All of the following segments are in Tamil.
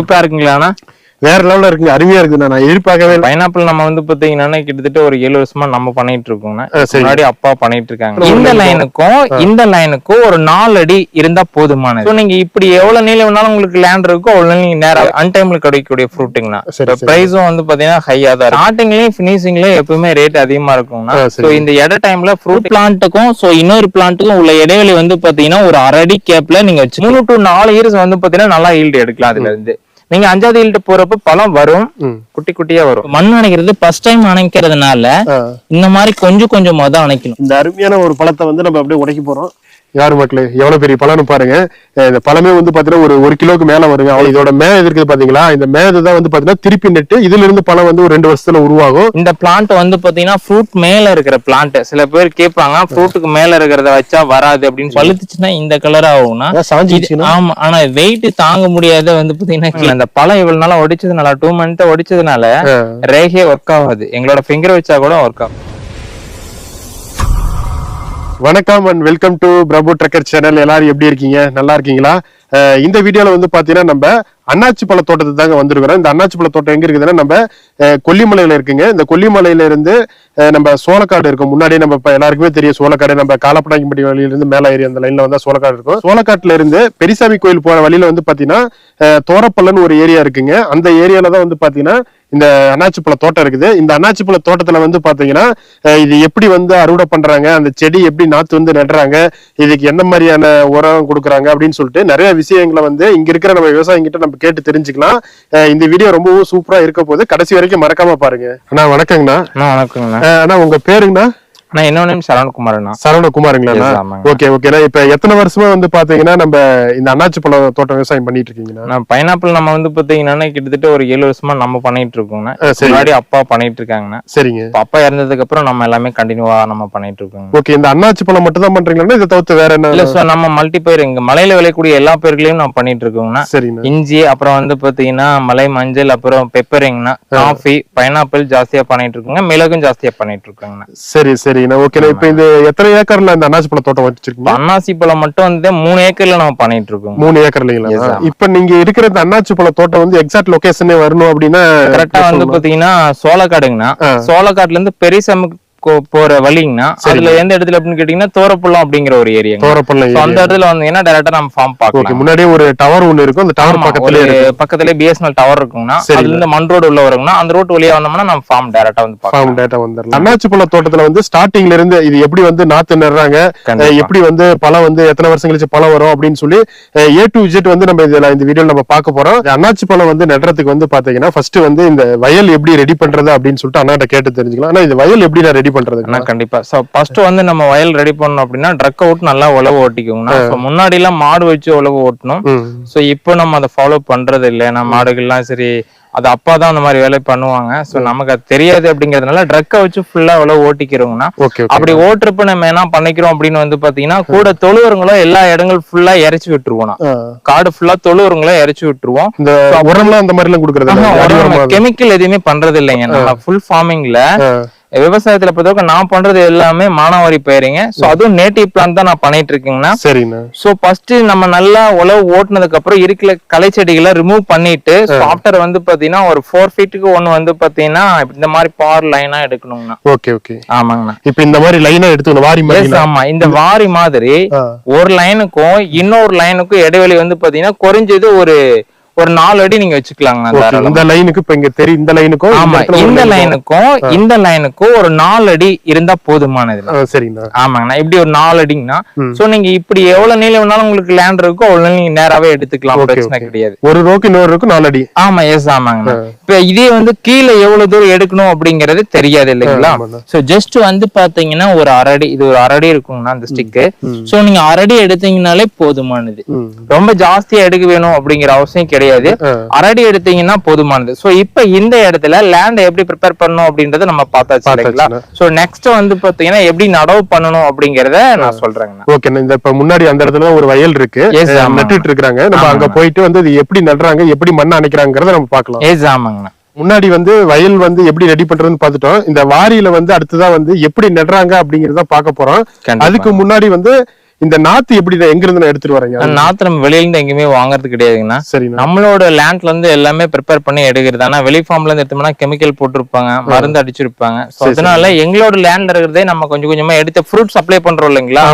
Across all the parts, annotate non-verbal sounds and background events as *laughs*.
சூப்பரா இருக்குங்களாண்ணா வேற லெவல்ல இருக்குங்க. அருமையா இருக்குண்ணா நான் எதிர்பார்க்கவே இல்லை. பைனாப்பிள் நம்ம வந்து பாத்தீங்கன்னா கிட்டத்தட்ட ஒரு ஏழு வருஷமா நம்ம பண்ணிட்டு இருக்கோம்னா சரி. முன்னாடி அப்பா பண்ணிட்டு இருக்காங்க இந்த லைனுக்கும் இந்த லைனுக்கும் ஒரு நாலு அடி இருந்தா போதுமானது நீங்க இப்படி எவ்வளவு நீளம் வேணாலும் உங்களுக்கு லேண்ட் இருக்கோ அவ்வளவு நீங்க நேரம் அன்டைம்ல கிடைக்கக்கூடிய ஃப்ரூட்டுங்கண்ணா. பிரைஸும் வந்து பாத்தீங்கன்னா ஹையா தான் இருக்கும் ஸ்டார்டிங்லயும் பினிஷிங்லயும் எப்பவுமே ரேட் அதிகமா இருக்கும்னா. சோ இந்த இட டைம்ல ஃப்ரூட் பிளான்ட்டுக்கும் சோ இன்னொரு பிளான்ட்டுக்கும் உள்ள இடைவெளி வந்து பாத்தீங்கன்னா ஒரு அரை அடி கேப்ல நீங்க வச்சு மூணு டு நாலு இயர்ஸ் வந்து பாத்தீங்கன்னா நல்லா ஈல்டு எடுக்கலாம் அதுல இருந்து. நீங்க அஞ்சாவது ஈல்டு போறப்ப பழம் வரும். குட்டி குட்டியா வரும் மண் அணைக்கிறது ஃபர்ஸ்ட் டைம் அணைக்கிறதுனால. இந்த மாதிரி கொஞ்சம் கொஞ்சமா தான் அணைக்கணும் இந்த அருமையான ஒரு பழத்தை வந்து நம்ம அப்படியே உடைக்க போறோம் யாரு மக்களே? எவ்வளவு பெரிய பழம்னு பாருங்க. இந்த பழமே வந்து பாத்தீங்கன்னா ஒரு ஒரு கிலோக்கு மேல வருங்க. அவ்வளவு இதோட மே இருக்குது பாத்தீங்களா? இந்த மேது தான் வந்து பாத்தீங்கன்னா திருப்பி நெட்டு இதுல இருந்து பழம் வந்து ஒரு ரெண்டு வருஷத்துல உருவாகும். இந்த பிளான்ட் வந்து பாத்தீங்கன்னா ஃப்ரூட் மேல இருக்கிற பிளான்ட் சில பேர் கேட்பாங்க ஃப்ரூட்டுக்கு மேல இருக்கிறத வச்சா வராது அப்படின்னு பழுத்துச்சுன்னா இந்த கலர் ஆகும்னா? ஆமா ஆனா வெயிட் தாங்க முடியாத வந்து பாத்தீங்கன்னா அந்த பழம் இவ்வளவு நாளா ஒடிச்சதுனால டூ மந்த் ஒடிச்சதுனால ரேகே ஒர்க் ஆகாது. எங்களோட ஃபிங்கர் வச்சா கூட ஒர்க் ஆகும் வணக்கம் and welcome to Prabhu trucker channel எல்லாரும் எப்படி இருக்கீங்க? நல்லா இருக்கீங்களா? இந்த வீடியோவில் வந்து பார்த்தீங்கன்னா நம்ம அண்ணாச்சி பழ தோட்டத்தை தாங்க வந்திருக்கிறோம். இந்த அண்ணாச்சி பழ தோட்டம் எங்கே இருக்குதுன்னா நம்ம கொல்லிமலையில் இருக்குங்க. இந்த கொல்லிமலையில இருந்து நம்ம சோளக்காடு இருக்கும். முன்னாடியே நம்ம இப்போ எல்லாருக்குமே தெரியும் சோளக்காடு நம்ம காலப்படாங்கிப்பட்டி வழியிலிருந்து மேலே ஏறி அந்த லைனில் வந்தால் சோளக்காடு இருக்கும். சோளக்காட்டில் இருந்து பெரியசாமி கோயில் போகிற வழியில் வந்து பார்த்தீங்கன்னா தோரப்பள்ளன்னு ஒரு ஏரியா இருக்குங்க. அந்த ஏரியாவில் தான் வந்து பார்த்தீங்கன்னா இந்த அண்ணாச்சி பழ தோட்டம் இருக்குது. இந்த அண்ணாச்சி பழ தோட்டத்துல வந்து பாத்தீங்கன்னா இது எப்படி வந்து அறுவடை பண்றாங்க அந்த செடி எப்படி நாத்து வந்து நடுறாங்க இதுக்கு என்ன மாதிரியான உரம் கொடுக்குறாங்க அப்படின்னு சொல்லிட்டு நிறைய விஷயங்களை வந்து இங்க இருக்கிற நம்ம விவசாயிங்கிட்ட நம்ம கேட்டு தெரிஞ்சுக்கலாம். இந்த வீடியோ ரொம்பவும் சூப்பரா இருக்க போது கடைசி வரைக்கும் மறக்காம பாருங்க. அண்ணா வணக்கங்கண்ணா. வணக்கங்கண்ணா. அண்ணா உங்க பேருங்கண்ணா? இன்னொரு நேம் சரவணகுமார்ண்ணா. சரவணகுமாருங்களா. ஓகே ஓகேண்ணா இப்ப எத்தனை வருஷமா வந்து பாத்தீங்கன்னா நம்ம இந்த அண்ணாச்சி பழ தோட்டம் விவசாயம் பண்ணிட்டு இருக்கீங்கண்ணா நான் பைனாப்பிள் நம்ம வந்து பாத்தீங்கன்னா கிட்டத்தட்ட ஒரு ஏழு வருஷமா நம்ம பண்ணிட்டு இருக்கோங்கண்ணா சரி. முன்னாடி அப்பா பண்ணிட்டு இருக்காங்கண்ணா. சரிங்க. அப்பா இறந்ததுக்கு அப்புறம் நம்ம எல்லாமே கண்டினியூவா நம்ம பண்ணிட்டு இருக்கோங்க ஓகே இந்த அண்ணாச்சி பழம் மட்டும் தான் பண்றீங்களா இதை தவிர்த்து வேற இல்ல என்ன சார் நம்ம மல்டி பயிர் இங்க மலையில விளையக்கூடிய எல்லா பயிர்களையும் நான் பண்ணிட்டு இருக்கோங்கண்ணா சரிண்ணா. இஞ்சி அப்புறம் வந்து பாத்தீங்கன்னா மலை மஞ்சள் அப்புறம் பெப்பரிங்னா காஃபி பைனாப்பிள் ஜாஸ்தியா பண்ணிட்டு இருக்கோங்க. மிளகும் ஜாஸ்தியா பண்ணிட்டு இருக்கோங்கண்ணா. சரி. சரிண்ணா ஓகேண்ணா இப்ப இந்த எத்தனை ஏக்கர்ல இந்த அண்ணாச்சி பழ தோட்டம் வச்சிருக்கீங்க அன்னாசி பழம் மட்டும் வந்து மூணு ஏக்கர்ல நம்ம பண்ணிட்டு இருக்கோங்க. மூணு ஏக்கர் இல்லைங்களா Yes, ஆமா. இப்ப நீங்க இருக்கிற இந்த அண்ணாச்சி பழ தோட்டம் வந்து எக்ஸாக்ட் லொகேஷனே வரணும் அப்படின்னா கரெக்டா வந்து பாத்தீங்கன்னா சோளக்காடுங்கண்ணா. சோளக்காட்டுல இருந்து பெரியசமுக்கு போற வழிங்கண்ணா அதுல எந்த இடத்துல அப்படின்னு கேட்டீங்கன்னா தோரப்புள்ளம் அப்படிங்கிற ஒரு ஏரியா தோரப்பள்ளம் அந்த இடத்துல வந்தீங்கன்னா டேரக்டா நம்ம ஃபார்ம் பார்க்கலாம். முன்னாடியே ஒரு டவர் ஒண்ணு இருக்கும். அந்த டவர் பக்கத்துல பக்கத்துலயே பிஎஸ்என்எல் டவர் சரி. அதுல இருந்து மண் ரோடு உள்ள வருங்கண்ணா அந்த ரோட் வழியா வந்தோம்னா நம்ம ஃபார்ம் டேரக்டா வந்து ஃபார்ம் டேட்டா வந்துடலாம் அண்ணாச்சி பழ தோட்டத்துல வந்து ஸ்டார்டிங்ல இருந்து இது எப்படி வந்து நாத்து நடுறாங்க எப்படி வந்து பழம் வந்து எத்தனை வருஷம் கழிச்சு பழம் வரும் அப்படின்னு சொல்லி ஏ டு ஜெட் வந்து நம்ம இதுல இந்த வீடியோல நம்ம பார்க்க போறோம். அண்ணாச்சி பழம் வந்து நடுறதுக்கு வந்து பாத்தீங்கன்னா ஃபர்ஸ்ட் வந்து இந்த வயல் எப்படி ரெடி பண்றது அப்படின்னு சொல்லிட்டு அண்ணாட்ட கேட்டு தெரிஞ்சுக்கலாம். ஆனா இந்த வயல் எப்படி நான் ரெடி பண்றது அண்ணா கண்டிப்பா. சோ ஃபர்ஸ்ட் வந்து நம்ம வயல் ரெடி பண்ணோம் அப்படின்னா ட்ரக் அவுட் நல்லா உழவு ஓட்டிக்கோங்கண்ணா முன்னாடி எல்லாம் மாடு வச்சு உழவு ஓட்டணும். சோ இப்போ நம்ம அதை ஃபாலோ பண்றது இல்ல. நம்ம மாடுகள்லாம் சரி அது அப்பா தான் அந்த மாதிரி வேலை பண்ணுவாங்க. சோ நமக்கு அது தெரியாது அப்படிங்கறதுனால ட்ரக்கை வச்சு ஃபுல்லா உழவு ஓட்டிக்கிறோங்கண்ணா ஓகே அப்படி ஓட்டுறப்ப நம்ம என்ன பண்ணிக்கிறோம் அப்படின்னு வந்து பாத்தீங்கன்னா கூட தொழுவருங்களும் எல்லா இடங்கள் ஃபுல்லா இறைச்சி விட்டுருவோம் காடு ஃபுல்லா தொழுவருங்களும் இறைச்சி விட்டுருவோம். உரம்லாம் அந்த மாதிரி எல்லாம் கொடுக்கறது. கெமிக்கல் எதுவுமே பண்றது இல்லைங்க ஃபுல் ஃபார்மிங்ல. விவசாயத்துல பொறுத்தவரைக்கும் நான் பண்றது எல்லாமே மானாவாரி பயிரிங்க. சோ அதுவும் நேட்டிவ் பிளான் தான் நான் பண்ணிட்டு இருக்கேங்கன்னா சரிண்ணா சோ ஃபர்ஸ்ட் நம்ம நல்லா உழவு ஓட்டுனதுக்கு அப்புறம் இருக்கிற களை செடிகளை ரிமூவ் பண்ணிட்டு ஆஃப்டர் வந்து பாத்தீங்கன்னா ஒரு ஃபோர் ஃபீட்டுக்கு ஒண்ணு வந்து பாத்தீங்கன்னா இந்த மாதிரி பவர் லைனா எடுக்கணுங்கண்ணா. Okay okay. ஆமாங்கண்ணா. இப்ப இந்த மாதிரி லைனா எடுத்து வாரி மாதிரி ஆமா. இந்த வாரி மாதிரி. ஒரு லைனுக்கும் இன்னொரு லைனுக்கும் இடைவெளி வந்து பாத்தீங்கன்னா குறைஞ்சது ஒரு ஒரு நாலு அடி நீங்க தாராளமா. இந்த லைனுக்கு இப்ப இங்க தெரியும் இந்த லைனுக்கும் ஆமா இந்த லைனுக்கும் இந்த லைனுக்கும் ஒரு நாலு அடி இருந்தா போதுமானது ஆ, சரிண்ணா ஆமாங்கண்ணா இப்படி ஒரு நாலு அடிங்கண்ணா. சோ நீங்க இப்படி எவ்வளவு நீளம் வேணாலும் உங்களுக்கு லேண்ட் இருக்கோ அவ்வளவு நீங்க நேராவே எடுத்துக்கலாம் பிரச்சனை. கிடையாது. ஒரு ரோக்கு இன்னொரு ரோக்கு நாலு அடி. ஆமா எஸ் ஆமாங்கண்ணா. இப்ப இதே வந்து கீழே எவ்வளவு தூரம் எடுக்கணும் அப்படிங்கறது தெரியாது இல்லைங்களா. சோ ஜஸ்ட் வந்து பாத்தீங்கன்னா ஒரு அரடி இது ஒரு அரடி இருக்குங்கண்ணா அந்த ஸ்டிக்கு சோ நீங்க அரடி எடுத்தீங்கனாலே போதுமானது. ரொம்ப ஜாஸ்தியா எடுக்க வேணும் அப்படிங்கிற அவசியம் கிடையாது. ஆ. அரடி எடுத்தீங்கன்னா போதுமானது. சோ இப்ப இந்த இடத்துல லேண்ட் எப்படி ப்ரிப்பேர் பண்ணணும் அப்படின்றத நம்ம பார்த்தாச்சு இல்லைங்களா? சோ நெக்ஸ்ட் வந்து பாத்தீங்கன்னா எப்படி நடவு பண்ணணும் அப்படிங்கறத நான் சொல்றேங்கண்ணா. ஓகேண்ணா இந்த இப்ப முன்னாடி அந்த இடத்துல ஒரு வயல் இருக்கு. நட்டுட்டு இருக்காங்க நம்ம அங்க போயிட்டு வந்து இது எப்படி நடுறாங்க எப்படி மண்ணை அணைக்கிறாங்கிறத நம்ம பார்க்கலாம். ஏஸ் ஆமாங்கண்ணா. முன்னாடி வந்து வயல் வந்து எப்படி ரெடி பண்றதுன்னு பார்த்துட்டோம். இந்த வாரியில வந்து அடுத்ததா வந்து எப்படி நடுறாங்க அப்படிங்கறத பார்க்க போறோம். அதுக்கு முன்னாடி வந்து இந்த நாத்து எப்படி எங்க இருந்து எடுத்துட்டு வரீங்க நாத்து நம்ம வெளியில இருந்து எங்கேயுமே வாங்குறது கிடையாதுங்கண்ணா. சரிண்ணா. நம்மளோட லேண்ட்ல இருந்து எல்லாமே ப்ரிப்பேர் பண்ணி எடுக்கிறது. ஆனா வெளி ஃபார்ம்ல இருந்து எடுத்தோம்னா கெமிக்கல் போட்டிருப்பாங்க மருந்து அடிச்சிருப்பாங்க. அதனால எங்களோட லேண்ட்ல இருக்கிறதே நம்ம கொஞ்சம் கொஞ்சமா எடுத்து ஃப்ரூட் சப்ளை பண்றோம் இல்லைங்களா?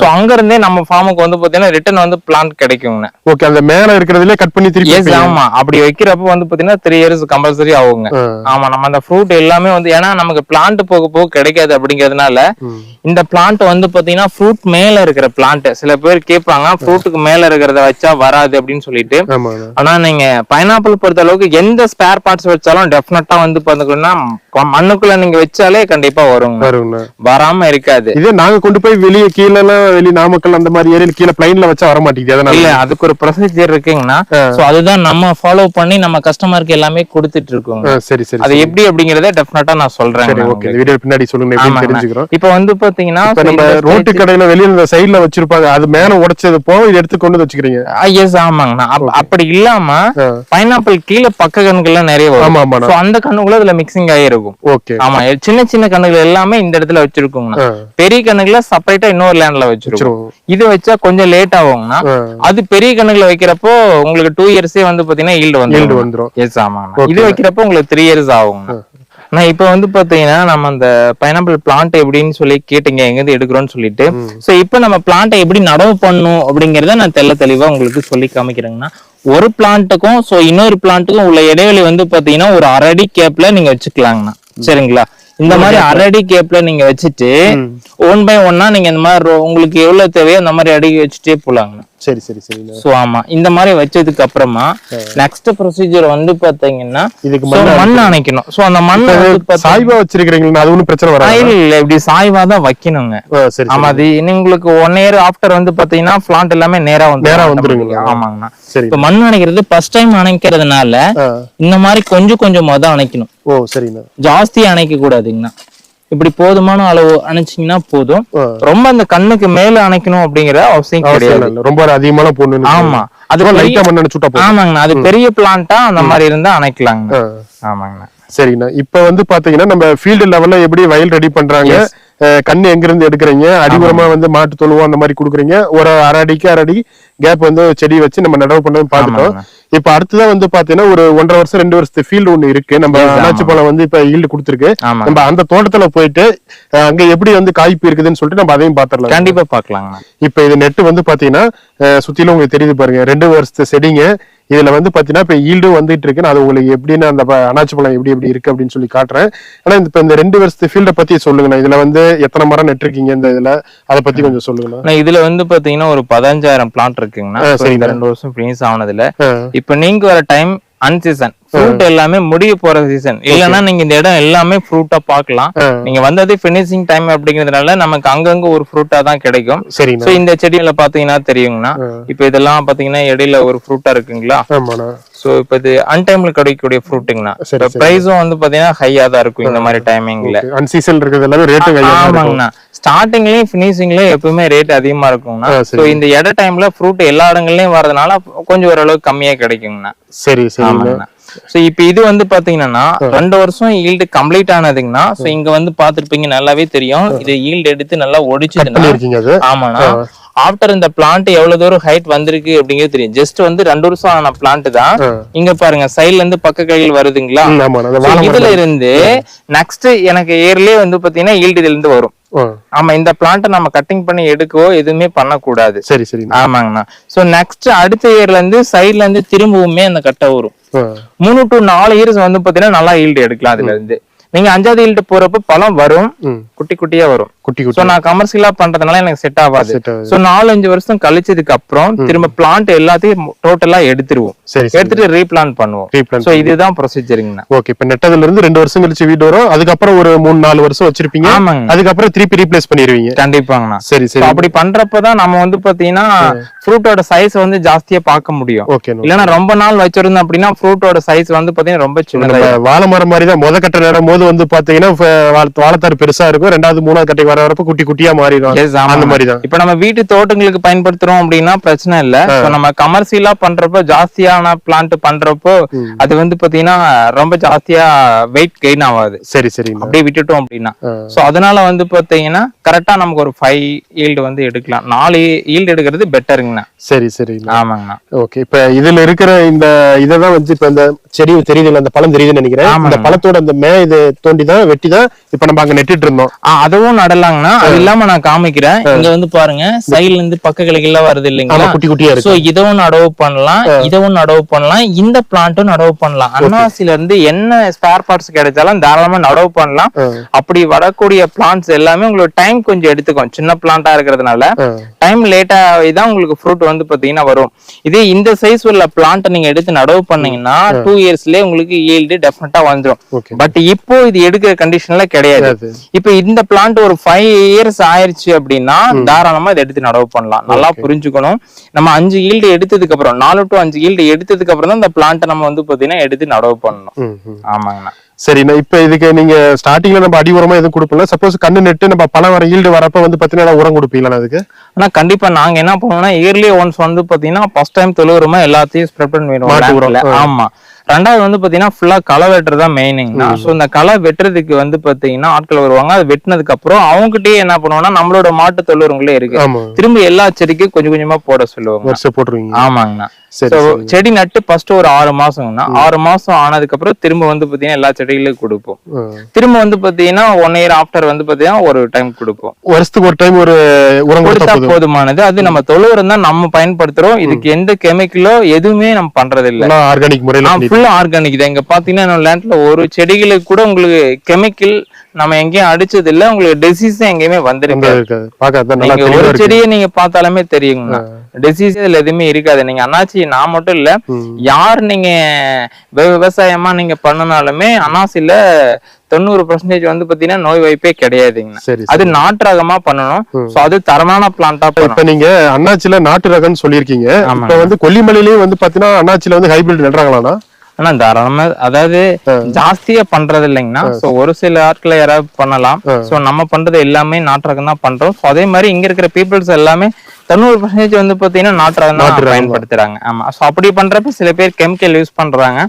சோ அங்க இருந்தே நம்ம ஃபார்முக்கு வந்து பாத்தீங்கன்னா ரிட்டர்ன் வந்து பிளான்ட் கிடைக்குங்க ஓகே அந்த மேல இருக்கிறதுல கட் பண்ணி திருப்பி ஆமா. அப்படி வைக்கிறப்ப வந்து பாத்தீங்கன்னா த்ரீ இயர்ஸ் கம்பல்சரி ஆகுங்க. ஆமா நம்ம அந்த ஃப்ரூட் எல்லாமே வந்து ஏன்னா நமக்கு பிளான்ட் போக போக கிடைக்காது அப்படிங்கறதுனால. இந்த பிளான்ட் வந்து பாத்தீங்கன்னா ஃப்ரூட் மேல இருக்கிற பிளான்ட் சில பேர் கேட்பாங்க ஃப்ரூட்டுக்கு மேல இருக்கிறத வச்சா வராது அப்படின்னு சொல்லிட்டு. ஆனா நீங்க பைனாப்பிள் பொறுத்த அளவுக்கு எந்த ஸ்பேர் பார்ட்ஸ் வச்சாலும் டெஃபினட்டா வந்து பாத்தீங்கன்னா மண்ணுக்குள்ள நீங்க வச்சாலே கண்டிப்பா வருங்கண்ணா வராம இருக்காது. இதே நாங்க கொண்டு போய் வெளியே கீழ வெளி நாமக்கல் அந்த மாதிரி ஏரியால கீழே பிளைன்ல வச்சா வர மாட்டேங்குது இல்ல அதுக்கு ஒரு ப்ரொசீஜர் இருக்குங்கன்னா சோ அதுதான் நம்ம ஃபாலோ பண்ணி நம்ம கஸ்டமருக்கு எல்லாமே கொடுத்துட்டு இருக்கோங்க. ஆ, சரி சரி அது எப்படி அப்படிங்கறத டெஃபினட்டா நான் சொல்றேன் சரி ஓகே வீடியோ பின்னாடி சொல்லுங்க. தெரிஞ்சுக்கிறோம். இப்ப வந்து பாத்தீங்கன்னா நம்ம ரோட்டு கடையில வெளியில சைடுல வச்சிருப்பாங்க. அது மேல உடைச்சது போ இது எடுத்து கொண்டு வச்சுக்கிறீங்க. எஸ் ஆமாங்கண்ணா. அப்ப- அப்படி இல்லாம. பைனாப்பிள் கீழே பக்க கண்ணுகள்லாம் நிறைய வரும். ஆமா அந்த கண்ணுக்குள்ள இதுல மிக்சிங் ஆகிருக்கும் ஓகே ஆமா சின்ன சின்ன கண்ணுகள் எல்லாமே இந்த இடத்துல வச்சிருக்கோங்கண்ணா. பெரிய கண்ணுகளை செப்பரேட்டா இன்னொரு லேண்ட்ல வச்சிருக்கோம். இது வச்சா கொஞ்சம் லேட் ஆகுங்கண்ணா. ஆ. அது பெரிய கண்ணுகளை வைக்கிறப்போ உங்களுக்கு டூ இயர்ஸே வந்து பாத்தீங்கன்னா ஈல்டு வந்து ஈல்டு வந்துரும். எஸ் ஆமாங்கண்ணா. இது வைக்கிறப்போ உங்களுக்கு த்ரீ இயர்ஸ் ஆகுங்கண்ணா. நான் இப்ப வந்து பாத்தீங்கன்னா நம்ம அந்த பைனாப்பிள் பிளான்ட் எப்படின்னு சொல்லி கேட்டீங்க எங்க இருந்து எடுக்கிறோம்னு சொல்லிட்டு. சோ இப்போ நம்ம பிளான்ட்டை எப்படி நடவு பண்ணணும் அப்படிங்கறத நான் தெள்ள தெளிவா உங்களுக்கு சொல்லி காமிக்கிறேங்கன்னா ஒரு பிளான்ட்டுக்கும் சோ இன்னொரு பிளான்ட்டுக்கும் உள்ள இடைவெளி வந்து பாத்தீங்கன்னா ஒரு அரை அடி கேப்ல நீங்க வச்சுக்கலாங்கண்ணா. சரிங்களா? இந்த மாதிரி அரை அடி கேப்ல நீங்க வச்சுட்டு ஒன் பை ஒன்னா நீங்க இந்த மாதிரி உங்களுக்கு எவ்வளவு தேவையோ அந்த மாதிரி அடி வச்சுட்டே போலாங்கண்ணா. சரி சரி சரிண்ணா சோ ஆமா. இந்த மாதிரி வச்சதுக்கு அப்புறமா நெக்ஸ்ட் ப்ரொசீஜர் வந்து பாத்தீங்கன்னா இதுக்கு மண் அணைக்கணும். சோ அந்த மண் சாய்வா வச்சிருக்கீங்களா அது ஒண்ணும் பிரச்சனை வராது? இல்ல இல்ல. இப்படி சாய்வா தான் வைக்கணுங்க. சரி ஆமா அது உங்களுக்கு ஒன் இயர் ஆஃப்டர் வந்து பாத்தீங்கன்னா பிளான்ட் எல்லாமே நேரா வந்து நேரா வந்துருங்களா? ஆமாங்கண்ணா. சரி. இப்ப மண் அணைக்கிறது ஃபர்ஸ்ட் டைம் அணைக்கிறதுனால. இந்த மாதிரி கொஞ்சம் கொஞ்சமா தான் அணைக்கணும். ஓ சரிண்ணா ஜாஸ்தி அணைக்க கூடாதுங்கண்ணா இப்படி போதுமான அளவு அணைச்சிங்கன்னா போதும். ரொம்ப அந்த கண்ணுக்கு மேல அணைக்கணும் அப்படிங்கிற அவசியம் கிடையாது. ரொம்ப அதிகமான பொண்ணு ஆமா. அது லைட்டா பெரிய- மண்ணு சுட்டா போதும். ஆமாங்கண்ணா. அது பெரிய பிளான்ட்டா அந்த மாதிரி இருந்தா அணைக்கலாங்க. ஆமாங்கண்ணா. சரிண்ணா இப்ப வந்து பாத்தீங்கன்னா நம்ம ஃபீல்டு லெவல்ல எப்படி வயல் ரெடி பண்றாங்க? கண்ணு எங்க இருந்து எடுக்கிறீங்க? அடிபுறமா வந்து மாட்டு தொழுவம் அந்த மாதிரி கொடுக்குறீங்க? ஒரு அரை அடிக்கு அரை அடி கேப் வந்து செடி வச்சு நம்ம நடவு பண்ணது பார்த்துட்டோம் ஆமாங்க. இப்ப அடுத்ததான் வந்து பாத்தீங்கன்னா ஒரு ஒன்றரை வருஷம் ரெண்டு வருஷத்து ஃபீல்டு ஒண்ணு இருக்கு. நம்ம. அண்ணாச்சி பழம் வந்து இப்ப ஈல்டு கொடுத்துருக்கு. நம்ம அந்த தோட்டத்துல போயிட்டு அங்க எப்படி வந்து காய்ப்பு இருக்குதுன்னு சொல்லிட்டு நம்ம அதையும் பாத்திரலாம் கண்டிப்பா பாக்கலாங்கண்ணா இப்ப இது நெட் வந்து பாத்தீங்கன்னா சுத்திலும் உங்களுக்கு தெரியுது பாருங்க. ரெண்டு வருஷத்து செடிங்க இதுல வந்து பாத்தீங்கன்னா இப்ப ஈல்டும் வந்துட்டு இருக்கு. நான் அது உங்களுக்கு எப்படின்னு அந்த அனாச்சி பழம் எப்படி எப்படி இருக்கு அப்படின்னு சொல்லி காட்டுறேன். ஆனா இந்த- இப்ப இந்த ரெண்டு வருஷத்து ஃபீல்ட பத்தி சொல்லுங்கண்ணா. இதுல வந்து எத்தனை மரம் நட்டிருக்கீங்க இந்த இதுல? அதை பத்தி கொஞ்சம் சொல்லுங்கண்ணா. இதுல வந்து பாத்தீங்கன்னா ஒரு பதினஞ்சாயிரம் பிளான்ட் இருக்குங்கண்ணா. ரெண்டு வருஷம் ஃபினிஷ் ஆனதுல. இப்போ நீங்க வர டைம் அன்சீசன் ஃப்ரூட் எல்லாமே முடிய போற சீசன் இல்லன்னா நீங்க இந்த இடம் எல்லாமே ஃப்ரூட்டா பார்க்கலாம். ஆ. நீங்க வந்தது ஃபினிஷிங் டைம் அப்படிங்கறதுனால நமக்கு அங்கங்க ஒரு ஃப்ரூட்டா தான் கிடைக்கும். சரிங்கண்ணா சோ இந்த செடியில பாத்தீங்கன்னா தெரியுங்கண்ணா. இப்ப இதெல்லாம் பாத்தீங்கன்னா இடையில ஒரு ஃப்ரூட்டா இருக்குங்களா? சோ இப்ப இது அன்டைம்ல கிடைக்கக்கூடிய ஃப்ரூட்டுங்கண்ணா சரி, பிரைஸும் வந்து பாத்தீங்கன்னா ஹையா தான் இருக்கும் இந்த மாதிரி டைமிங்ல அன்சீசன் இருக்கிறது எல்லாமே ரேட்டு ஆமாங்கண்ணா. ஸ்டார்டிங்லயும் பினிஷிங்லயும் எப்பவுமே ரேட் அதிகமா சரி. சோ இந்த இட டைம்ல ஃப்ரூட் எல்லா இடங்கள்லயும் வரதுனால கொஞ்சம் ஓரளவுக்கு கம்மியா கிடைக்குங்கண்ணா. சரி சரிங்க. சோ இப்ப இது வந்து பாத்தீங்கன்னா ரெண்டு வருஷம் ஈல்டு கம்ப்ளீட் ஆனதுங்கண்ணா சோ இங்க வந்து பாத்துருப்பீங்க நல்லாவே தெரியும். இது ஈல்டு எடுத்து நல்லா அது? ஆமாண்ணா. ஆஃப்டர் இந்த பிளான்ட் எவ்வளவு தூரம் ஹைட் வந்திருக்கு அப்படிங்கிறது தெரியும். ஜஸ்ட் வந்து ரெண்டு வருஷம் ஆன பிளான்ட் தான். இங்க பாருங்க சைடுல இருந்து பக்க கையில் வருதுங்களா? இதுல இருந்து நெக்ஸ்ட் எனக்கு இயர்லயே வந்து பாத்தீங்கன்னா ஈல்டு இதுல இருந்து வரும் ஆமா இந்த பிளான்ட்டை நம்ம கட்டிங் பண்ணி எடுக்கவோ எதுவுமே பண்ணக்கூடாது. சரி சரிண்ணா ஆமாங்கண்ணா. சோ நெக்ஸ்ட் அடுத்த இயர்ல இருந்து சைடுல இருந்து திரும்பவுமே அந்த கட்டை வரும். மூணு டு நாலு இயர்ஸ் வந்து பாத்தீங்கன்னா நல்லா ஈல்டு எடுக்கலாம் அதுல இருந்து. நீங்க அஞ்சாவது ஈல்டு போறப்ப பழம் வரும். குட்டி குட்டியா வரும். குட்டி குட்டி நான் கமர்ஷியலா பண்றதுனால எனக்கு செட் ஆகாது. சோ நாலஞ்சு வருஷம் கழிச்சதுக்கு அப்புறம் திரும்ப பிளான்ட் எல்லாத்தையும் டோட்டலா எடுத்துருவோம். எடுத்துட்டு ரீபிளான் பண்ணுவோம். சோ இதுதான் ப்ரொசீஜருங்கண்ணா ஓகே இப்ப நெட்டதுல இருந்து ரெண்டு வருஷம் கழிச்சு வீடு வரும். அதுக்கப்புறம் ஒரு மூணு நாலு வருஷம் வச்சிருப்பீங்க. ஆமாங்க. அதுக்கப்புறம் திருப்பி ரீப்ளேஸ் பண்ணிடுவீங்க. கண்டிப்பாங்கண்ணா சரி சரி. அப்படி பண்றப்பதான் நம்ம வந்து பாத்தீங்கன்னா ஃப்ரூட்டோட சைஸ் வந்து ஜாஸ்தியா பார்க்க முடியும். ஓகே இல்லன்னா ரொம்ப நாள் வச்சிருந்தோம் அப்படின்னா ஃப்ரூட்டோட சைஸ் வந்து பாத்தீங்கன்னா ரொம்ப சின்னதா வாழை மரம் மாதிரி தான் முத கட்ட நடும் போது முதலாவது வந்து பாத்தீங்கன்னா வாழைத்தார் பெருசா இருக்கும். ரெண்டாவது மூணாவது கட்டை வர வரப்ப குட்டி குட்டியா மாறிடும். அந்த மாதிரி தான் இப்ப நம்ம வீட்டு தோட்டங்களுக்கு பயன்படுத்துறோம் அப்படின்னா பிரச்சனை இல்ல. நம்ம கமர்ஷியலா பண்றப்போ ஜாஸ்தியான பிளான்ட் பண்றப்போ அது வந்து பாத்தீங்கன்னா ரொம்ப ஜாஸ்தியா வெயிட் கெயின் ஆகாது. சரி சரிங்கண்ணா அப்படியே விட்டுட்டோம் அப்படின்னா. சோ அதனால வந்து பாத்தீங்கன்னா கரெக்டா நமக்கு ஒரு ஃபைவ் ஈல்டு வந்து எடுக்கலாம். நாலு ஈல்டு எடுக்கிறது பெட்டருங்கண்ணா சரி சரிங்கண்ணா ஆமாங்கண்ணா ஓகே இப்ப இதுல இருக்கிற இந்த இததான் வந்து இப்ப இந்த செடி தெரியுதுல்ல அந்த பழம் தெரியுதுன்னு நினைக்கிறேன். இந்த பழத்தோட அந்த மே இது தோண்டி தான் வெட்டி தான் இப்ப நம்ம அங்க நெட்டிட்டு இருந்தோம். அதுவும் நடலாங்கண்ணா. அது இல்லாம நான் காமிக்கிறேன். இங்க வந்து பாருங்க சைடுல இருந்து பக்க கிளைகள்லாம் வருது இல்லைங்களா? குட்டி குட்டியா இருக்கு. சோ இதுவும் நடவு பண்ணலாம் இதுவும் நடவு பண்ணலாம் இந்த பிளான்ட்டும் நடவு பண்ணலாம். அன்னாசில இருந்து என்ன ஸ்பேர் பார்ட்ஸ் கிடைச்சாலும் தாராளமா நடவு பண்ணலாம். அப்படி வரக்கூடிய பிளான்ட்ஸ் எல்லாமே உங்களுக்கு டைம் கொஞ்சம் எடுத்துக்கும் சின்ன பிளான்ட்டா இருக்கிறதுனால. டைம் லேட்டா தான் உங்களுக்கு ஃப்ரூட் வந்து பாத்தீங்கன்னா வரும். இதே இந்த சைஸ் உள்ள பிளான்ட் நீங்க எடுத்து நடவு பண்ணீங்கன்னா டூ இயர்ஸ்லயே உங்களுக்கு ஈல்டு டெஃபினட்டா வந்துரும். ஓகே பட் இப்போ இது எடுக்கிற கண்டிஷன்ல கிடையாது. இப்போ இந்த பிளான்ட் ஒரு ஃபைவ் இயர்ஸ் ஆயிருச்சு அப்படின்னா தாராளமா இதை எடுத்து நடவு பண்ணலாம். நல்லா புரிஞ்சுக்கணும். நம்ம அஞ்சு ஈல்டு எடுத்ததுக்கு அப்புறம் நாலு டு அஞ்சு ஈல்டு எடுத்ததுக்கு அப்புறம் தான் இந்த பிளான்ட்டை நம்ம வந்து பாத்தீங்கன்னா எடுத்து நடவு பண்ணணும். ஆமாங்கண்ணா. சரிண்ணா இப்ப இதுக்கு நீங்க ஸ்டார்டிங்ல நம்ம அடி உரமா எதுவும் கொடுப்பல சப்போஸ் கண்ணு நெட்டு நம்ம பழம் வர ஈல்டு வரப்ப வந்து பாத்தீங்கன்னா உரம் கொடுப்பீங்களா அதுக்கு ஆனா கண்டிப்பா நாங்க என்ன பண்ணுவோம்னா இயர்லி ஒன்ஸ் வந்து பாத்தீங்கன்னா ஃபர்ஸ்ட் டைம் தொழுவுறமா எல்லாத்தையும் ஸ்ப்ரெட் landல. ஆமா. ரெண்டாவது வந்து பாத்தீங்கன்னா ஃபுல்லா களை வெட்டுறது தான் மெயினிங்னா ஸோ இந்த களை வெட்டுறதுக்கு வந்து பாத்தீங்கன்னா ஆட்கள் வருவாங்க. அது வெட்டினதுக்கு அப்புறம் அவங்ககிட்டயே என்ன பண்ணுவோம்னா நம்மளோட மாட்டு தொழுவுறவங்களே இருக்கு. திரும்ப எல்லா செடிக்கும் கொஞ்சம் கொஞ்சமா போட சொல்லுவாங்க. வருஷம் போட்டுருவீங்க. ஆமாங்கண்ணா. செடி நட்டு ஃபர்ஸ்ட் ஒரு ஆறு மாசம்னா ஆறு மாசம் ஆனதுக்கு அப்புறம் திரும்ப வந்து பாத்தீங்கன்னா எல்லா செடிகளுக்கும் கொடுப்போம். திரும்ப வந்து பாத்தீங்கன்னா ஒன் இயர் ஆஃப்டர் வந்து பாத்தீங்கன்னா ஒரு டைம் கொடுப்போம். வருஷத்துக்கு ஒரு டைம் ஒரு உரம் கொடுத்தா கொடுத்தா போதும். போதுமானது. அது நம்ம தொழுவுரம் தான் நம்ம பயன்படுத்துறோம். இதுக்கு எந்த கெமிக்கலோ எதுவுமே நம்ம பண்றது இல்ல ஆர்கானிக் முறையில ஃபுல்லா ஆர்கானிக் தான். இங்க பாத்தீங்கன்னா லேண்ட்ல ஒரு செடிகளுக்கு கூட உங்களுக்கு கெமிக்கல் நம்ம எங்கேயும் அடிச்சது இல்ல உங்களுக்கு டிசீஸ் எங்கேயுமே வந்திருக்கு. ஒரு செடியை நீங்க பார்த்தாலுமே தெரியுங்கண்ணா டிசீஸ் இதுல எதுவுமே இருக்காது. நீங்க அண்ணாச்சி நான் மட்டும் இல்ல. யார் நீங்க விவசாயமா நீங்க பண்ணனாலுமே அன்னாசில தொண்ணூறு பர்சன்டேஜ் வந்து பாத்தீங்கன்னா நோய் வாய்ப்பே கிடையாதுங்கண்ணா சரி அது நாட்டு ரகமா பண்ணணும் சோ அது தரமான பிளான்டா இப்ப நீங்க அண்ணாச்சில நாட்டு ரகம்னு சொல்லியிருக்கீங்க. இப்ப வந்து கொல்லிமலையிலயும் வந்து பாத்தீங்கன்னா அண்ணாச்சில வந்து ஹைபிரிட் நடுறாங்களாண்ணா? ஆனா தாராளமா அதாவது ஜாஸ்தியா பண்றது இல்லைங்கண்ணா. சோ ஒரு சில ஆட்களை யாராவது பண்ணலாம். சோ நம்ம பண்றது எல்லாமே நாட்டு ரகம் தான் பண்றோம். சோ அதே மாதிரி இங்க இருக்கிற பீப்புள்ஸ் எல்லாமே தொண்ணூறு பர்சன்டேஜ் வந்து பாத்தீங்கன்னா நாட்டு ரகம் பயன்படுத்துறாங்க. ஆமா. சோ அப்படி பண்றப்ப சில பேர் கெமிக்கல் யூஸ் பண்றாங்க.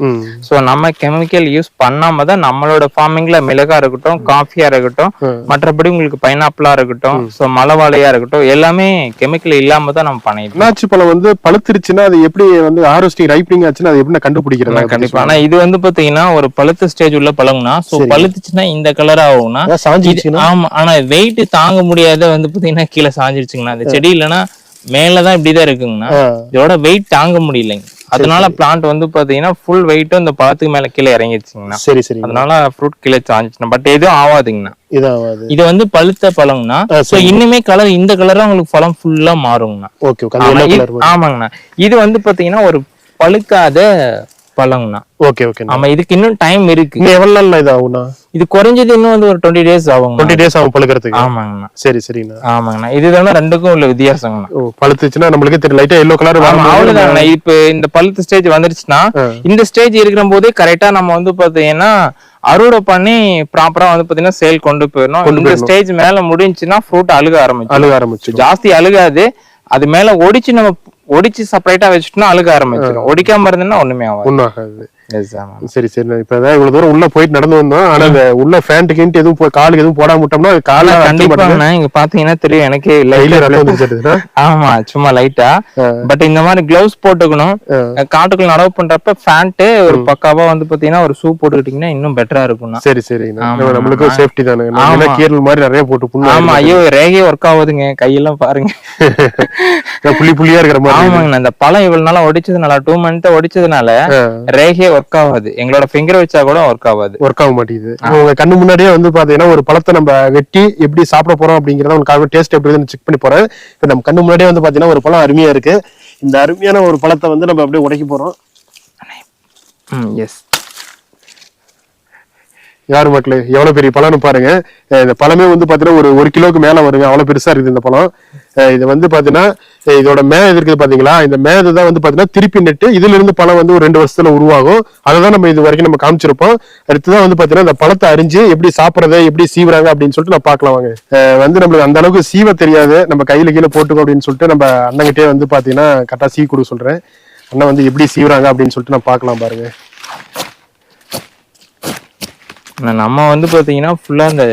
சோ நம்ம கெமிக்கல் யூஸ் பண்ணாம தான் நம்மளோட ஃபார்மிங்ல மிளகா இருக்கட்டும் காஃபியா இருக்கட்டும் மற்றபடி உங்களுக்கு பைனாப்பிளா இருக்கட்டும் சோ மலவாழையா இருக்கட்டும் எல்லாமே கெமிக்கல் இல்லாம தான் நம்ம பண்ணிட்டு அண்ணாச்சி பழம் வந்து பழுத்துருச்சுன்னா அது எப்படி வந்து ஆரோஸ்டிங் ரைப்பிங் ஆச்சுன்னா அது எப்படி கண்டுபிடிக்கிறது? கண்டிப்பா. ஆனா இது வந்து பாத்தீங்கன்னா ஒரு பழுத்த ஸ்டேஜ் உள்ள பழம்னா சோ பழுத்துச்சுன்னா இந்த கலர் ஆகும்னா ஆமா. ஆனா வெயிட் தாங்க முடியாத வந்து பாத்தீங்கன்னா கீழே சாஞ்சிருச்சுங்கண்ணா அந்த செடி இல்லைன்னா மேலதான் இப்படிதான் இருக்குங்கண்ணா. இதோட வெயிட் தாங்க முடியலைங்க. அதனால பிளான்ட் வந்து பாத்தீங்கன்னா ஃபுல் வெயிட்டும் இந்த பழத்துக்கு மேல கீழே இறங்கிடுச்சுங்கண்ணா சரி சரி. அதனால ஃப்ரூட் கீழே சாஞ்சிச்சுண்ணா. பட் எதுவும் ஆகாதுங்கண்ணா இதாவாது. இது வந்து பழுத்த பழம்னா சோ இன்னுமே கலர் இந்த கலரா உங்களுக்கு பழம் ஃபுல்லா மாறுங்கண்ணா. ஓகே இது- ஆமாங்கண்ணா. இது வந்து பாத்தீங்கன்னா ஒரு பழுக்காத பழங்கண்ணா ஓகே ஓகே ஆமா இதுக்கு இன்னும் டைம் இருக்கு. இன்னும் எவ்வளவு நாள்ல இது ஆகும்ண்ணா இது குறைஞ்சது இன்னும் வந்து ஒரு டுவெண்ட்டி டேஸ் ஆகுங்க டுவெண்ட்டி டேஸ் ஆகும் பழுக்கிறதுக்கு? ஆமாங்கண்ணா. சரி சரிண்ணா ஆமாங்கண்ணா. இதுதானே ரெண்டுக்கும் உள்ள வித்தியாசங்கண்ணா. ஓ பழுத்துச்சுன்னா நம்மளுக்கு தெரியும். லைட்டா எல்லோ கலர் ஆமா அவ்வளவுதாங்கண்ணா. இப்ப இந்த பழுத்து ஸ்டேஜ் வந்துருச்சுன்னா இந்த ஸ்டேஜ் இருக்கிற போதே கரெக்டா நம்ம வந்து பாத்தீங்கன்னா அறுவடை பண்ணி ப்ராப்பரா வந்து பாத்தீங்கன்னா சேல் கொண்டு போயிடணும். இந்த ஸ்டேஜ் மேல முடிஞ்சுன்னா ஃப்ரூட் அழுக ஆரம்பிச்சு அழுக ஆரம்பிச்சு ஜாஸ்தி அழுகாது. அது மேல ஒடிச்சு நம்ம ஒடிச்சு செப்பரேட்டா வச்சுட்டோம்னா அழுக ஆரம்பிச்சிடும் ஒடிக்காம இருந்ததுன்னா ஒண்ணுமே ஆகாது. ஒன்றும் ஆகாது. சரி சரி இப்ப அதான் இவ்வளவு தூரம் உள்ள போயிட்டு நடந்து வந்தோம். ஆனா அந்த உள்ள ஃபேண்ட் கிண்ட் எதுவும் காலுக்கு எதுவும் போடாம விட்டோம்னா கால கண்டிப்பாங்கண்ணா இங்க பாத்தீங்கன்னா தெரியும் எனக்கே வந்துருச்சுன்னா? ஆமா சும்மா லைட்டா பட் இந்த மாதிரி கிளவுஸ் போட்டுக்கணும். காட்டுக்குள்ள நடவு பண்றப்ப ஃபேண்ட் ஒரு பக்காவா வந்து பாத்தீங்கன்னா ஒரு ஷூ போட்டுக்கிட்டீங்கன்னா இன்னும் பெட்டரா இருக்கும்ண்ணா சரி சரி ஆமா, நம்மளுக்கும் சேஃப்டி தானே. ஆமா. கீரல் மாதிரி நிறைய போட்டு ஆமா ஐயோ ரேகையே ஒர்க் ஆகுதுங்க கையெல்லாம் பாருங்க. *laughs* புள்ளி புள்ளியா இருக்கிற மாதிரி. ஆமாங்கண்ணா இந்த பழம் இவ்வளவு நாளா ஒடிச்சதுனால டூ மந்த் ஒடிச்சதுனால ரேகையே ஒர்க் ஆகாது. எங்களோட ஃபிங்கர் வச்சா கூட ஒர்க் ஆகாது. ஒர்க் ஆக மாட்டேங்குது. உங்க கண்ணு முன்னாடியே வந்து பாத்தீங்கன்னா ஒரு பழத்தை நம்ம வெட்டி எப்படி சாப்பிட போறோம் அப்படிங்கறத உனக்கு டேஸ்ட் எப்படி இருக்குன்னு செக் பண்ணி போறேன். இப்ப நம்ம கண்ணு முன்னாடியே வந்து பாத்தீங்கன்னா ஒரு பழம் அருமையா இருக்கு. இந்த அருமையான ஒரு பழத்தை வந்து நம்ம அப்படியே உடைக்க போறோம். எஸ் யார் மக்களே எவ்வளவு பெரிய பழம்னு பாருங்க. இந்த பழமே வந்து பாத்தீங்கன்னா ஒரு ஒரு கிலோக்கு மேல வருங்க. அவ்வளவு பெருசா இருக்குது இந்த பழம். இது வந்து பாத்தீங்கன்னா இதோட மேத இருக்குது பாத்தீங்களா? இந்த மேதை தான் வந்து பாத்தீங்கன்னா திருப்பி நெட்டு இதுல இருந்து பழம் வந்து ஒரு ரெண்டு வருஷத்துல உருவாகும். அதை தான் நம்ம இது வரைக்கும் நம்ம காமிச்சிருப்போம். அடுத்துதான் வந்து பாத்தீங்கன்னா இந்த பழத்தை அரிஞ்சு எப்படி சாப்பிடறது எப்படி சீவுறாங்க அப்படின்னு சொல்லிட்டு நான் பார்க்கலாம் வாங்க. வந்து நம்மளுக்கு அந்த அளவுக்கு சீவ தெரியாது. நம்ம கையில கீழே போட்டுக்கோ அப்படின்னு சொல்லிட்டு நம்ம அண்ணங்கிட்டே வந்து பாத்தீங்கன்னா கரெக்டா சீ கொடுக்க சொல்றேன். அண்ணன் வந்து எப்படி சீவுறாங்க அப்படின்னு சொல்லிட்டு நான் பார்க்கலாம் பாருங்க. நம்ம வந்து பாத்தீங்கன்னா ஃபுல்லா இந்த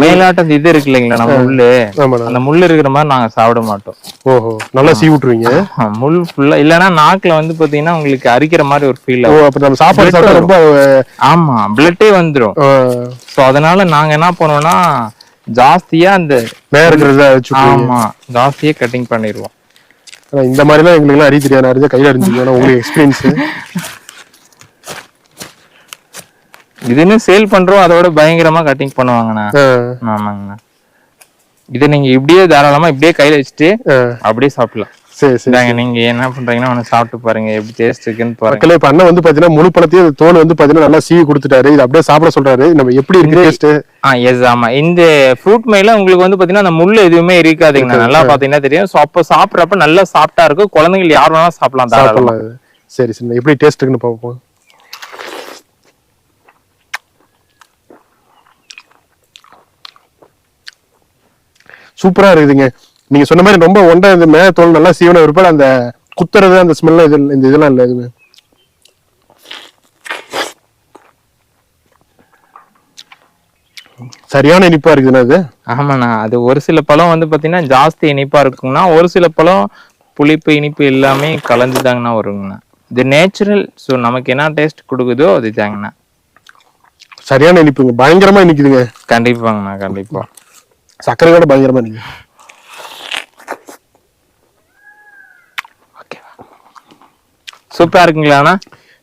மேலாட்டம் இது இருக்கு இல்லைங்களா நம்ம முள்ளு? அந்த முள் இருக்கிற மாதிரி நாங்க சாப்பிட மாட்டோம். ஓஹோ நல்லா சீ விட்டுருவீங்க? முள் ஃபுல்லா இல்லைன்னா நாக்குல வந்து பாத்தீங்கன்னா உங்களுக்கு அரிக்கிற மாதிரி ஒரு ஃபீல் ஆகும் அப்ப நம்ம சாப்பாடு சாப்பிட்டா ரொம்ப ஆமா பிளட்டே வந்துரும். சோ அதனால நாங்க என்ன பண்ணுவோம்னா ஜாஸ்தியா அந்த மேல இருக்கிறத ஆமா ஜாஸ்தியா கட்டிங் பண்ணிடுவோம். இந்த மாதிரிலாம் எங்களுக்கு எல்லாம் அறிய தெரியாது அறிஞ்ச கையில அறிஞ்சிங்க ஆனா உங்களுக்கு எக்ஸ்பீரியன்ஸ் *laughs* இதுன்னு சேல் பண்றோம் அதோட பயங்கரமா கட்டிங் பண்ணுவாங்கண்ணா. ஆமாங்கண்ணா. இதை நீங்க இப்படியே தாராளமா இப்படியே கையில வச்சுட்டு அப்படியே சாப்பிடலாம். சரி சரி நீங்க என்ன பண்றீங்கன்னா ஒண்ணு சாப்பிட்டு பாருங்க எப்படி டேஸ்ட் இருக்குன்னு பாருங்க. இப்ப அண்ணன் வந்து பாத்தீங்கன்னா முழு பழத்தையும் தோல் வந்து பாத்தீங்கன்னா நல்லா சீவி கொடுத்துட்டாரு. இது அப்படியே சாப்பிட சொல்றாரு. நம்ம எப்படி இருக்கு டேஸ்ட் ஆ எஸ் ஆமா. இந்த ஃப்ரூட் மேல உங்களுக்கு வந்து பாத்தீங்கன்னா அந்த முள்ளு எதுவுமே இருக்காதுங்கண்ணா. நல்லா பாத்தீங்கன்னா தெரியும். அப்ப சாப்பிடுறப்ப நல்லா சாப்பிட்டா இருக்கும். குழந்தைகள் யார் வேணாலும் சாப்பிடலாம் சாப்பிடலாம். சரி சரி. எப்படி டேஸ்ட் இருக்குன்னு பார்ப்போம் சூப்பரா இருக்குதுங்க. நீங்க சொன்ன மாதிரி ரொம்ப ஒண்டா இந்த மே தோல் நல்லா சீவன விருப்பம் அந்த குத்துறது அந்த ஸ்மெல்லாம் இது இந்த இதெல்லாம் இல்லை எதுவுமே. சரியான இனிப்பா இருக்குதுண்ணா இது. ஆமாண்ணா அது ஒரு சில பழம் வந்து பாத்தீங்கன்னா ஜாஸ்தி இனிப்பா இருக்குங்கண்ணா. ஒரு சில பழம் புளிப்பு இனிப்பு எல்லாமே கலந்துதாங்கண்ணா வருங்கண்ணா. இது நேச்சுரல் ஸோ நமக்கு என்ன டேஸ்ட் கொடுக்குதோ அது தாங்கண்ணா சரியான இனிப்புங்க. பயங்கரமா இனிக்குதுங்க. கண்டிப்பாங்கண்ணா கண்டிப்பா. சர்க்கரை கூட பயங்கரமா இனிக்கு சூப்பரா இருக்குங்களாண்ணா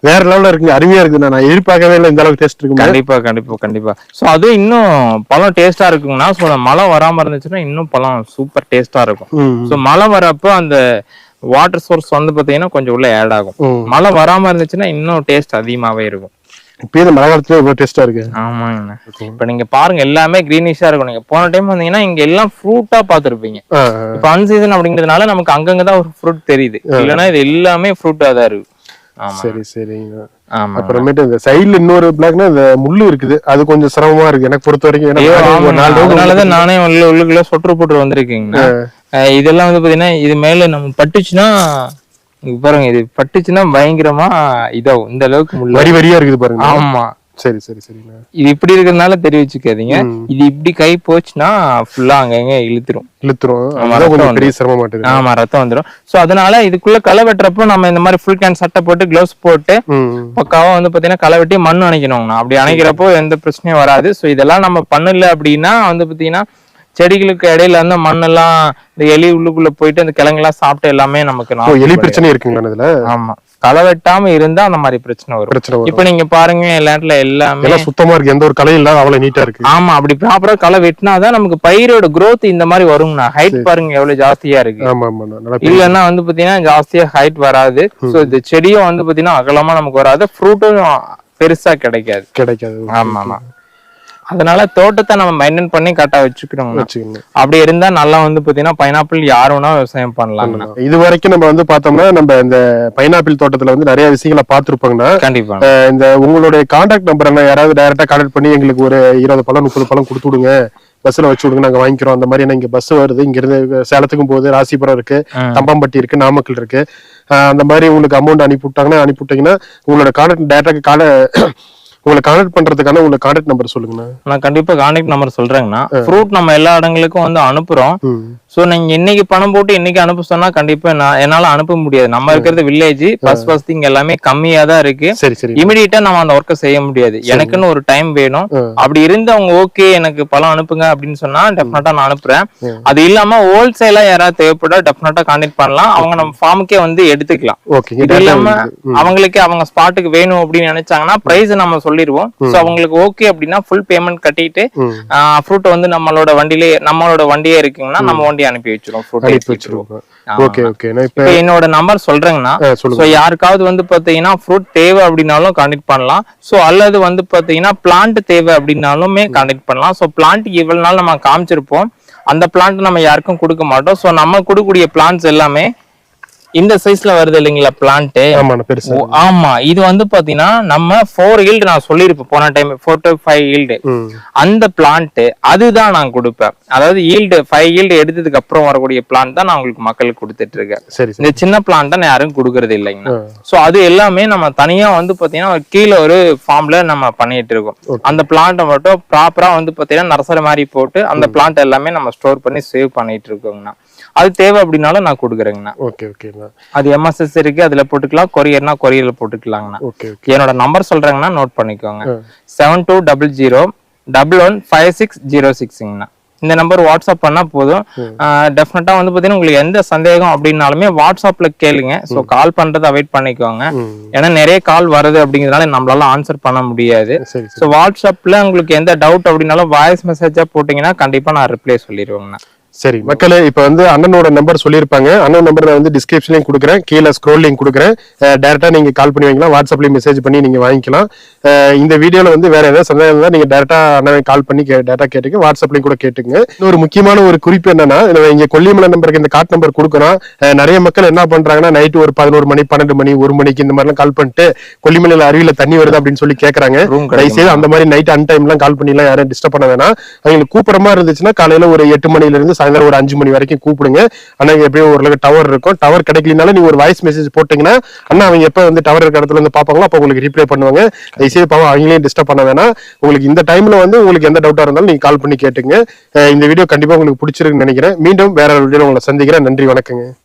வேற லெவல்ல இருக்குங்க அருமையா இருக்குண்ணா நான் எதிர்பார்க்கவே இல்லை இந்த அளவுக்கு டேஸ்ட் இருக்குங்க கண்டிப்பா கண்டிப்பா கண்டிப்பா. சோ அது இன்னும் பழம் டேஸ்டா இருக்குங்கண்ணா. ஸோ மழை வராம இருந்துச்சுன்னா இன்னும் பழம் சூப்பர் டேஸ்டா இருக்கும். ஸோ மழை வரப்போ அந்த வாட்டர் சோர்ஸ் வந்து பாத்தீங்கன்னா கொஞ்சம் உள்ள ஆட் ஆகும். மழை வராம இருந்துச்சுன்னா இன்னும் டேஸ்ட் அதிகமாவே இருக்கும். இப்பயே இந்த மழை காலத்துல இவ்வளவு டேஸ்டா இருக்கு. ஆமாங்கண்ணா. இப்ப நீங்க பாருங்க எல்லாமே கிரீனிஷா இருக்கும். நீங்க போன டைம் வந்தீங்கன்னா இங்க எல்லாம் ஃப்ரூட்டா பாத்துருப்பீங்க இப்ப அன்சீசன் அப்படிங்கிறதுனால நமக்கு அங்கங்கதான் ஒரு ஃப்ரூட் தெரியுது. இல்லைன்னா இது எல்லாமே ஃப்ரூட்டா தான் இருக்கு ஆமா சரி சரிங்க அப்புறமேட்டு இந்த சைடுல இன்னொரு பிளாக்னா இந்த முள்ளு இருக்குது. அது கொஞ்சம் சிரமமா இருக்கு. எனக்கு பொறுத்த வரைக்கும். நானே அதனாலதான் உள்ள உள்ளுக்குள்ள சொட்டு போட்டு வந்திருக்கீங்கண்ணா. அஹ் இதெல்லாம் வந்து பாத்தீங்கன்னா இது மேல நம்ம பட்டுச்சுன்னா பாருங்க இது பட்டுச்சுன்னா பயங்கரமா இதாகும். இந்த அளவுக்கு வரி வரியா இருக்குது பாருங்க. ஆமா. சரி சரி சரிங்க இது இப்படி இருக்கிறதுனால தெரிவிச்சுக்காதீங்க. இது இப்படி கை போச்சுன்னா ஃபுல்லா அங்கங்க இழுத்துரும். இழுத்துரும். பெரிய சிரமம் ஆமா ரத்தம் வந்துரும். சோ அதனால இதுக்குள்ள களை வெட்டுறப்போ நம்ம இந்த மாதிரி ஃபுல் கேன் சட்டை போட்டு க்ளவுஸ் போட்டு ம். பக்காவா வந்து பாத்தீங்கன்னா களை வெட்டி மண் அணைக்கணுங்கண்ணா. அப்படி அணைக்கிறப்போ எந்த பிரச்சனையும் வராது. சோ இதெல்லாம் நம்ம பண்ணல அப்படின்னா வந்து பாத்தீங்கன்னா செடிகளுக்கு இடையில அந்த மண்ணெல்லாம் இந்த எலி உள்ளுக்குள்ள போயிட்டு அந்த கிழங்கெல்லாம் சாப்பிட்டு எல்லாமே நமக்கு எலி. பிரச்சனை இருக்குங்களா இதுல? ஆமா. களை வெட்டாம இருந்தா அந்த மாதிரி பிரச்சனை வரும். பிரச்சனை இப்ப நீங்க பாருங்க எல்லாத்துல எல்லாமே எல்லாம் சுத்தமா இருக்கு. எந்த ஒரு கலையும் இல்லாத அவ்வளவு நீட்டா இருக்கு. ஆமா அப்படி ப்ராப்பரா களை வெட்டினாதான் நமக்கு பயிரோட growth இந்த மாதிரி வருங்கண்ணா. ஹைட் பாருங்க எவ்வளவு ஜாஸ்தியா இருக்கு. ஆமா இல்லன்னா வந்து பாத்தீங்கன்னா ஜாஸ்தியா ஹைட் வராது. சோ இந்த செடியும் வந்து பாத்தீங்கன்னா அகலமா நமக்கு வராது. ஃப்ரூட்டும் பெருசா கிடைக்காது. கிடைக்காது. ஆமா ஆமா. அதனால தோட்டத்தை நம்ம மெயின்டைன் பண்ணி கரெக்டா வச்சுக்கோங்க அப்படி இருந்தா நல்லா வந்து பாத்தீங்கன்னா பைனாப்பிள் யார் வேணா விவசாயம் பண்ணலாங்கண்ணா இது வரைக்கும் நம்ம வந்து பார்த்தோம்னா நம்ம இந்த பைனாப்பிள் தோட்டத்துல வந்து நிறைய விஷயங்களை பார்த்திருப்போங்கண்ணா கண்டிப்பா. இந்த உங்களுடைய கான்டாக்ட் நம்பர் என்ன யாராவது டைரக்டா கான்டாக்ட் பண்ணி எங்களுக்கு ஒரு இருபது பழம் முப்பது பழம் கொடுத்து விடுங்க. பஸ்ல வச்சு விடுங்க நாங்க வாங்கிக்கிறோம். அந்த மாதிரி இங்க பஸ் வருது. இங்க இருந்து சேலத்துக்கும் போகுது ராசிபுரம் இருக்கு. தம்பம்பட்டி இருக்கு நாமக்கல் இருக்கு. அந்த மாதிரி உங்களுக்கு அமௌண்ட் அனுப்பி விட்டாங்கன்னா அனுப்பி விட்டீங்கன்னா உங்களோட கான்டாக்ட் டேரக்டா கால உங்களை கான்டாக்ட் பண்றதுக்கான உங்களோட கான்டாக்ட் நம்பர் சொல்லுங்கண்ணா. நான் கண்டிப்பா கான்டாக்ட் நம்பர் சொல்றேங்கண்ணா. ஃப்ரூட் நம்ம எல்லா இடங்களுக்கும் வந்து அனுப்புறோம். சோ நீங்க இன்னைக்கு பணம் போட்டு இன்னைக்கு அனுப்ப சொன்னா கண்டிப்பா நான் என்னால அனுப்ப முடியாது. நம்ம இருக்கிறது வில்லேஜ் பஸ் வசதி இங்க எல்லாமே கம்மியா தான் இருக்கு. சரி சரி. இமிடியேட்டா நம்ம அந்த ஒர்க்கை செய்ய முடியாது. எனக்குன்னு ஒரு டைம் வேணும். அப்படி இருந்து அவங்க ஓகே எனக்கு பழம் அனுப்புங்க அப்படின்னு சொன்னா டெஃபினட்டா நான் அனுப்புறேன். அது இல்லாம ஹோல்சேலா யாராவது தேவைப்பட்டா டெஃபினட்டா கான்டாக்ட் பண்ணலாம். அவங்க நம்ம ஃபார்முக்கே வந்து எடுத்துக்கலாம். இது இல்லாம அவங்களுக்கு அவங்க ஸ்பாட்டுக்கு வேணும் அப்படின்னு நினைச்சாங்கன்னா பிரைஸ் நம்ம சொல்லி சொல்லிடுவோம் சோ அவங்களுக்கு ஓகே அப்படின்னா ஃபுல் பேமெண்ட் கட்டிட்டு ம். ஃப்ரூட் வந்து நம்மளோட வண்டியிலே நம்மளோட வண்டியே இருக்குங்கன்னா நம்ம வண்டி அனுப்பி வச்சிருவோம் ஃப்ரூட் அனுப்பி வச்சிருவோம். ஓகே ஓகே இப்ப என்னோட நம்பர் சொல்றேங்கன்னா ஆ, சொல்லுங்க. சோ யாருக்காவது வந்து பாத்தீங்கன்னா ஃப்ரூட் தேவை அப்படின்னாலும் கான்டெக்ட் பண்ணலாம். சோ அல்லது வந்து பாத்தீங்கன்னா பிளான்ட் தேவை அப்படின்னாலுமே கான்டெக்ட் பண்ணலாம். சோ பிளான்ட் இவ்வளவு நாள் நம்ம காமிச்சிருப்போம். அந்த பிளான்ட் நம்ம யாருக்கும் கொடுக்க மாட்டோம். சோ நம்ம கொடுக்கக்கூடிய பிளான்ட்ஸ் எல்லாமே இந்த சைஸ்ல வருது இல்லைங்களா பிளான்ட் ஆமா. இது வந்து பாத்தீங்கன்னா நம்ம ஃபோர் ஈல்டு நான் சொல்லியிருப்பேன். போன time four to five yield ம். அந்த பிளான்ட் அதுதான் நான் கொடுப்பேன். அதாவது ஈல்டு ஃபைவ் ஈல்டு எடுத்ததுக்கு அப்புறம் வரக்கூடிய பிளான்ட் தான் நான் உங்களுக்கு மக்களுக்கு கொடுத்துட்டு இருக்கேன் சரி. இந்த சின்ன பிளான்ட் தான் யாரும் கொடுக்கறது இல்லைங்கண்ணா. சோ அது எல்லாமே நம்ம தனியா வந்து பாத்தீங்கன்னா கீழே ஒரு ஃபார்ம்ல நம்ம பண்ணிட்டு இருக்கோம் அந்த பிளான்ட்டை மட்டும் ப்ராப்பரா வந்து பாத்தீங்கன்னா நர்சரி மாதிரி போட்டு அந்த பிளான்ட் எல்லாமே நம்ம ஸ்டோர் பண்ணி சேவ் பண்ணிட்டு இருக்கோங்கண்ணா அது தேவை அப்படின்னாலும் நான் கொடுக்குறேங்கண்ணா. ஓகே ஓகேண்ணா. அது எம்எஸ்எஸ் இருக்கு அதுல போட்டுக்கலாம். கொரியர்னா கொரியர்ல போட்டுக்கலாங்கண்ணா. ஓகே என்னோட நம்பர் சொல்றேங்கன்னா நோட் பண்ணிக்கோங்க. Seven two double zero double one five six zero சிக்ஸ்ங்கண்ணா இந்த நம்பர் வாட்ஸ்அப் பண்ணா போதும். டெஃபினட்டா வந்து பாத்தீங்கன்னா உங்களுக்கு எந்த சந்தேகம் அப்படின்னாலுமே வாட்ஸ்அப்ல கேளுங்க. ஸோ கால் பண்றதை அவாய்ட் பண்ணிக்கோங்க. ஏன்னா நிறைய கால் வருது அப்படிங்கிறதுனால நம்மளால ஆன்சர் பண்ண முடியாது. ஸோ வாட்ஸ்அப்ல உங்களுக்கு எந்த டவுட் அப்படின்னாலும் வாய்ஸ் மெசேஜா போட்டீங்கன்னா கண்டிப்பா நான் ரிப்ளை சொல்லிடுவேங்கண்ணா சரி மக்களே இப்ப வந்து அண்ணனோட நம்பர் சொல்லியிருப்பாங்க. அண்ணன் நம்பர் நான் வந்து டிஸ்கிரிப்ஷன்லயும் கொடுக்குறேன். கீழே ஸ்க்ரோல்லையும் கொடுக்குறேன். டேரக்டா நீங்க கால் பண்ணி வாங்கிக்கலாம் வாட்ஸ்அப்லயும் மெசேஜ் பண்ணி நீங்க வாங்கிக்கலாம். இந்த வீடியோல வந்து வேற ஏதாவது சந்தேகம் இருந்தா நீங்க டேரக்டா அண்ணனை கால் பண்ணி டேரக்டா கேட்டுங்க வாட்ஸ்அப்லயும் கூட கேட்டுங்க இன்னொரு முக்கியமான ஒரு குறிப்பு என்னன்னா இங்க கொல்லிமலை நம்பருக்கு இந்த கார்ட் நம்பர் கொடுக்குறோம் நிறைய மக்கள் என்ன பண்றாங்கன்னா நைட்டு ஒரு பதினோரு மணி பன்னெண்டு மணி ஒரு மணிக்கு இந்த மாதிரிலாம் கால் பண்ணிட்டு கொல்லிமலையில அருவியில தண்ணி வருது அப்படின்னு சொல்லி கேக்குறாங்க. ரூம் தயவுசெய்து அந்த மாதிரி நைட் அன் டைம்லாம் கால் பண்ணிலாம் யாரும் டிஸ்டர்ப் பண்ண வேணாம். அவங்களுக்கு கூப்பிடுற மாதிரி இருந்துச்சுன்னா காலையில ஒரு எட்டு மணில இருந்து சாயந்தரம் ஒரு அஞ்சு மணி வரைக்கும் கூப்பிடுங்க. அண்ணா எப்படியும் ஒரு டவர் இருக்கும். டவர் கிடைக்கலனாலும் நீங்க ஒரு வாய்ஸ் மெசேஜ் போட்டீங்கன்னா அண்ணா அவங்க எப்ப வந்து டவர் இருக்க இடத்துல வந்து பாப்பாங்களோ அப்ப உங்களுக்கு ரிப்ளை பண்ணுவாங்க. தயவுசெய்து பாவம் அவங்களையும் டிஸ்டர்ப் பண்ண வேணாம். உங்களுக்கு இந்த டைம்ல வந்து உங்களுக்கு எந்த டவுட்டா இருந்தாலும் நீங்க கால் பண்ணி கேட்டுங்க. இந்த வீடியோ கண்டிப்பா உங்களுக்கு பிடிச்சிருக்குன்னு நினைக்கிறேன். மீண்டும் வேற ஒரு வீடியோ உங்களை சந்திக்கிறேன். நன்றி வணக்கங்க.